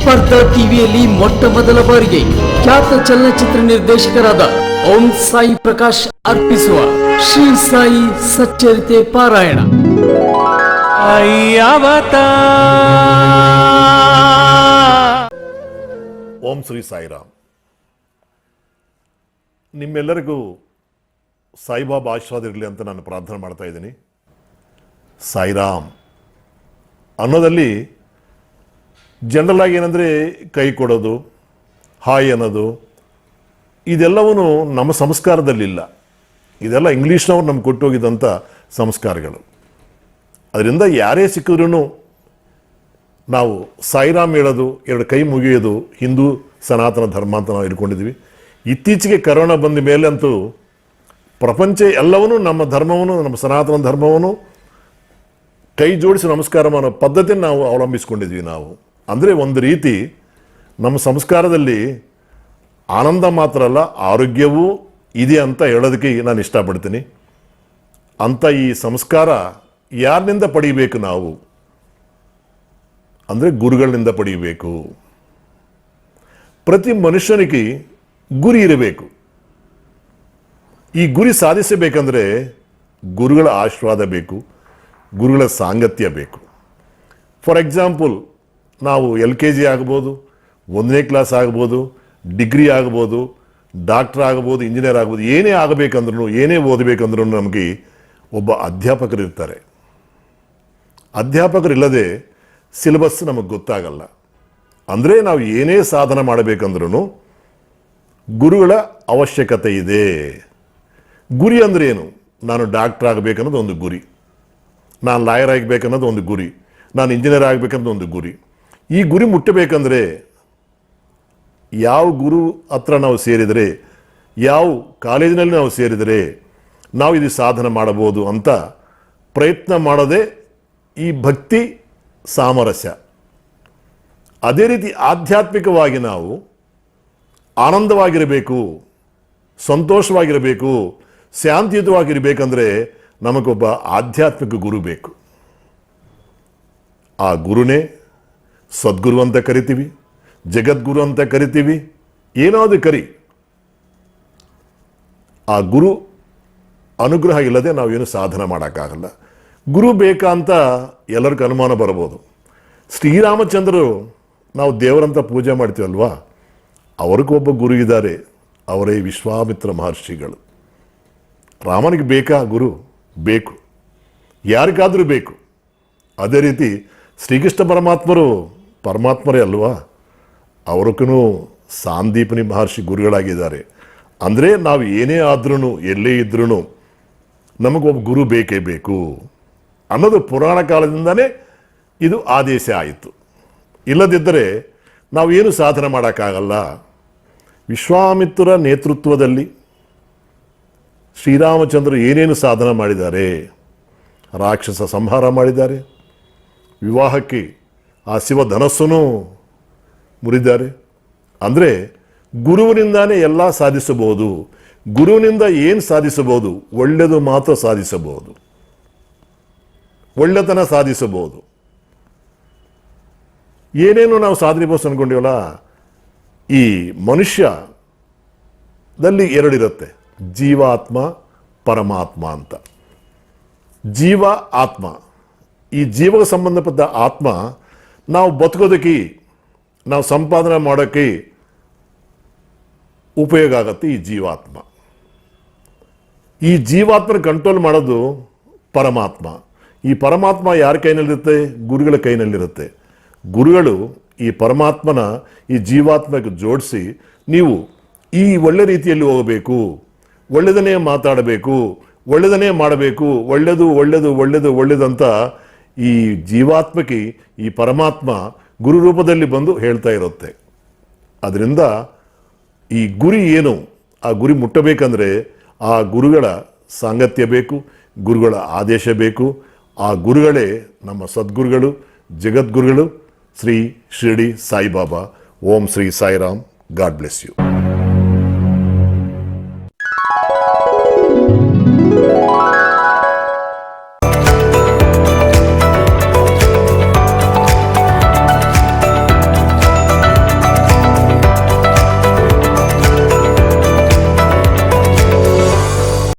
ಸ್ಪರ್ಧಾ ಟಿವಿಯಲ್ಲಿ ಮೊಟ್ಟ ಮೊದಲ ಬಾರಿಗೆ ಖ್ಯಾತ ಚಲನಚಿತ್ರ ನಿರ್ದೇಶಕರಾದ ಓಂ ಸಾಯಿ ಪ್ರಕಾಶ್ ಅರ್ಪಿಸುವ ಶ್ರೀ ಸಾಯಿ ಸಚ್ಚರಿತೆ ಪಾರಾಯಣ. ಓಂ ಶ್ರೀ ಸಾಯಿರಾಮ್. ನಿಮ್ಮೆಲ್ಲರಿಗೂ ಸಾಯಿಬಾಬಾ ಆಶೀರ್ವಾದ ಇರಲಿ ಅಂತ ನಾನು ಪ್ರಾರ್ಥನೆ ಮಾಡ್ತಾ ಇದ್ದೀನಿ. ಸಾಯಿರಾಮ್ ಅನ್ನೋದಲ್ಲಿ ಜನರಲ್ ಆಗಿ ಏನಂದರೆ ಕೈ ಕೊಡೋದು, ಹಾಯ್ ಅನ್ನೋದು ಇದೆಲ್ಲವೂ ನಮ್ಮ ಸಂಸ್ಕಾರದಲ್ಲಿಲ್ಲ. ಇದೆಲ್ಲ ಇಂಗ್ಲೀಷ್ನವ್ರು ನಮ್ಗೆ ಕೊಟ್ಟೋಗಿದ್ದಂಥ ಸಂಸ್ಕಾರಗಳು. ಅದರಿಂದ ಯಾರೇ ಸಿಕ್ಕಿದ್ರೂ ನಾವು ಸಾಯಿರಾಮ್ ಹೇಳೋದು, ಎರಡು ಕೈ ಮುಗಿಯೋದು, ಹಿಂದೂ ಸನಾತನ ಧರ್ಮ ಅಂತ ನಾವು ಇಟ್ಕೊಂಡಿದ್ವಿ ಇತ್ತೀಚೆಗೆ ಕರೋನಾ ಬಂದ ಮೇಲೆ ಅಂತೂ ಪ್ರಪಂಚ ಎಲ್ಲವನ್ನೂ ನಮ್ಮ ಧರ್ಮವನ್ನು, ನಮ್ಮ ಸನಾತನ ಧರ್ಮವನ್ನು ಕೈ ಜೋಡಿಸಿ ನಮಸ್ಕಾರ ಮಾಡೋ ಪದ್ಧತಿಯನ್ನು ನಾವು ಅವಲಂಬಿಸ್ಕೊಂಡಿದ್ವಿ ನಾವು. ಅಂದರೆ ಒಂದು ರೀತಿ ನಮ್ಮ ಸಂಸ್ಕಾರದಲ್ಲಿ ಆನಂದ ಮಾತ್ರ ಅಲ್ಲ, ಆರೋಗ್ಯವೂ ಇದೆ ಅಂತ ಹೇಳೋದಕ್ಕೆ ನಾನು ಇಷ್ಟಪಡ್ತೀನಿ. ಅಂಥ ಈ ಸಂಸ್ಕಾರ ಯಾರಿನಿಂದ ಪಡೀಬೇಕು ನಾವು? ಅಂದರೆ ಗುರುಗಳಿಂದ ಪಡೆಯಬೇಕು ಪ್ರತಿ ಮನುಷ್ಯನಿಗೆ ಗುರಿ ಇರಬೇಕು. ಈ ಗುರಿ ಸಾಧಿಸಬೇಕಂದ್ರೆ ಗುರುಗಳ ಆಶೀರ್ವಾದ ಬೇಕು, ಗುರುಗಳ ಸಾಂಗತ್ಯ ಬೇಕು. ಫಾರ್ ಎಕ್ಸಾಂಪಲ್ ನಾವು ಎಲ್ ಕೆ ಜಿ ಆಗ್ಬೋದು, ಒಂದನೇ ಕ್ಲಾಸ್ ಆಗ್ಬೋದು, ಡಿಗ್ರಿ ಆಗ್ಬೋದು, ಡಾಕ್ಟರ್ ಆಗ್ಬೋದು, ಇಂಜಿನಿಯರ್ ಆಗ್ಬೋದು, ಏನೇ ಆಗಬೇಕಂದ್ರೂ, ಏನೇ ಓದಬೇಕಂದ್ರೂ ನಮಗೆ ಒಬ್ಬ ಅಧ್ಯಾಪಕರು ಇರ್ತಾರೆ ಅಧ್ಯಾಪಕರಿಲ್ಲದೆ ಸಿಲೆಬಸ್ ನಮಗೆ ಗೊತ್ತಾಗಲ್ಲ. ಅಂದರೆ ನಾವು ಏನೇ ಸಾಧನ ಮಾಡಬೇಕಂದ್ರೂ ಗುರುಗಳ ಅವಶ್ಯಕತೆ ಇದೆ. ಗುರಿ ಅಂದರೆ ಏನು? ನಾನು ಡಾಕ್ಟರ್ ಆಗಬೇಕನ್ನೋದು ಒಂದು ಗುರಿ. ನಾನು ಲಾಯರ್ ಆಗಬೇಕನ್ನೋದು ಒಂದು ಗುರಿ. ನಾನು ಇಂಜಿನಿಯರ್ ಆಗಬೇಕನ್ನೋದು ಒಂದು ಗುರಿ. ಈ ಗುರಿ ಮುಟ್ಟಬೇಕಂದ್ರೆ ಯಾವ ಗುರು ಹತ್ರ ನಾವು ಸೇರಿದರೆ, ಯಾವ ಕಾಲೇಜಿನಲ್ಲಿ ನಾವು ಸೇರಿದರೆ ನಾವು ಇದು ಸಾಧನೆ ಮಾಡಬಹುದು ಅಂತ ಪ್ರಯತ್ನ ಮಾಡದೆ ಈ ಭಕ್ತಿ ಸಾಮರಸ್ಯ. ಅದೇ ರೀತಿ ಆಧ್ಯಾತ್ಮಿಕವಾಗಿ ನಾವು ಆನಂದವಾಗಿರಬೇಕು, ಸಂತೋಷವಾಗಿರಬೇಕು, ಶಾಂತಿಯುತವಾಗಿರಬೇಕಂದ್ರೆ ನಮಗೊಬ್ಬ ಆಧ್ಯಾತ್ಮಿಕ ಗುರು ಬೇಕು. ಆ ಗುರುನೇ ಸದ್ಗುರು ಅಂತ ಕರಿತೀವಿ, ಜಗದ್ಗುರು ಅಂತ ಕರಿತೀವಿ, ಏನಾದ್ರು ಕರಿ. ಆ ಗುರು ಅನುಗ್ರಹ ಇಲ್ಲದೆ ನಾವೇನು ಸಾಧನೆ ಮಾಡೋಕ್ಕಾಗಲ್ಲ. ಗುರು ಬೇಕಾ ಅಂತ ಎಲ್ಲರಿಗೂ ಅನುಮಾನ ಬರ್ಬೋದು. ಶ್ರೀರಾಮಚಂದ್ರರು ನಾವು ದೇವರಂತ ಪೂಜೆ ಮಾಡ್ತೀವಲ್ವಾ? ಅವ್ರಿಗೊಬ್ಬ ಗುರು ಇದ್ದಾರೆ, ಅವರೇ ವಿಶ್ವಾಮಿತ್ರ ಮಹರ್ಷಿಗಳು. ರಾಮನಿಗೆ ಬೇಕಾ ಗುರು? ಬೇಕು. ಯಾರಿಗಾದರೂ ಬೇಕು. ಅದೇ ರೀತಿ ಶ್ರೀಕೃಷ್ಣ ಪರಮಾತ್ಮರು ಪರಮಾತ್ಮರೇ ಅಲ್ವಾ? ಅವ್ರಕ್ಕೂ ಸಾಂದೀಪನಿ ಮಹರ್ಷಿ ಗುರುಗಳಾಗಿದ್ದಾರೆ. ಅಂದರೆ ನಾವು ಏನೇ ಆದ್ರೂ ಎಲ್ಲೇ ಇದ್ರೂ ನಮಗೊಬ್ಬ ಗುರು ಬೇಕೇ ಬೇಕು ಅನ್ನೋದು ಪುರಾಣ ಕಾಲದಿಂದನೇ ಇದು ಆದೇಶ ಆಯಿತು. ಇಲ್ಲದಿದ್ದರೆ ನಾವು ಏನು ಸಾಧನೆ ಮಾಡೋಕ್ಕಾಗಲ್ಲ? ವಿಶ್ವಾಮಿತ್ರ ನೇತೃತ್ವದಲ್ಲಿ ಶ್ರೀರಾಮಚಂದ್ರ ಏನೇನು ಸಾಧನೆ ಮಾಡಿದ್ದಾರೆ? ರಾಕ್ಷಸ ಸಂಹಾರ ಮಾಡಿದ್ದಾರೆ. ವಿವಾಹಕ್ಕೆ ಆ ಶಿವ ಧನಸ್ಸನ್ನು ಮುರಿದ್ದಾರೆ. ಅಂದರೆ ಗುರುವಿನಿಂದಾನೇ ಎಲ್ಲ ಸಾಧಿಸಬಹುದು. ಗುರುವಿನಿಂದ ಏನು ಸಾಧಿಸಬಹುದು? ಒಳ್ಳೆಯದು ಮಾತ್ರ ಸಾಧಿಸಬಹುದು. ಒಳ್ಳೆತನ ಸಾಧಿಸಬಹುದು. ಏನೇನು ನಾವು ಸಾಧನೆಬೋದು ಅನ್ಕೊಂಡಿವಲ್ಲ, ಈ ಮನುಷ್ಯದಲ್ಲಿ ಎರಡಿರುತ್ತೆ. ಜೀವಾತ್ಮ, ಪರಮಾತ್ಮ ಅಂತ. ಜೀವ, ಆತ್ಮ. ಈ ಜೀವಕ್ಕೆ ಸಂಬಂಧಪಟ್ಟ ಆತ್ಮ ನಾವು ಬದುಕೋದಕ್ಕೆ, ನಾವು ಸಂಪಾದನೆ ಮಾಡೋಕ್ಕೆ ಉಪಯೋಗ ಆಗತ್ತೆ ಈ ಜೀವಾತ್ಮ. ಈ ಜೀವಾತ್ಮನ ಕಂಟ್ರೋಲ್ ಮಾಡೋದು ಪರಮಾತ್ಮ. ಈ ಪರಮಾತ್ಮ ಯಾರ ಕೈನಲ್ಲಿರುತ್ತೆ? ಗುರುಗಳ ಕೈನಲ್ಲಿರುತ್ತೆ. ಗುರುಗಳು ಈ ಪರಮಾತ್ಮನ ಈ ಜೀವಾತ್ಮಕ್ಕೆ ಜೋಡಿಸಿ ನೀವು ಈ ಒಳ್ಳೆ ರೀತಿಯಲ್ಲಿ ಹೋಗಬೇಕು, ಒಳ್ಳೆದನ್ನೇ ಮಾತಾಡಬೇಕು, ಒಳ್ಳೆದನ್ನೇ ಮಾಡಬೇಕು ಒಳ್ಳೆಯದು ಒಳ್ಳೆಯದು ಒಳ್ಳೆಯದು ಒಳ್ಳೆದಂತ ಈ ಜೀವಾತ್ಮಕ್ಕೆ ಈ ಪರಮಾತ್ಮ ಗುರು ರೂಪದಲ್ಲಿ ಬಂದು ಹೇಳ್ತಾ ಇರುತ್ತೆ. ಅದರಿಂದ ಈ ಗುರಿ ಏನು? ಆ ಗುರಿ ಮುಟ್ಟಬೇಕಂದ್ರೆ ಆ ಗುರುಗಳ ಸಾಂಗತ್ಯ ಬೇಕು, ಗುರುಗಳ ಆದೇಶ ಬೇಕು. ಆ ಗುರುಗಳೇ ನಮ್ಮ ಸದ್ಗುರುಗಳು, ಜಗದ್ಗುರುಗಳು. ಶ್ರೀ ಶಿರಡಿ ಸಾಯಿಬಾಬಾ. ಓಂ Shri Sairam. God bless you.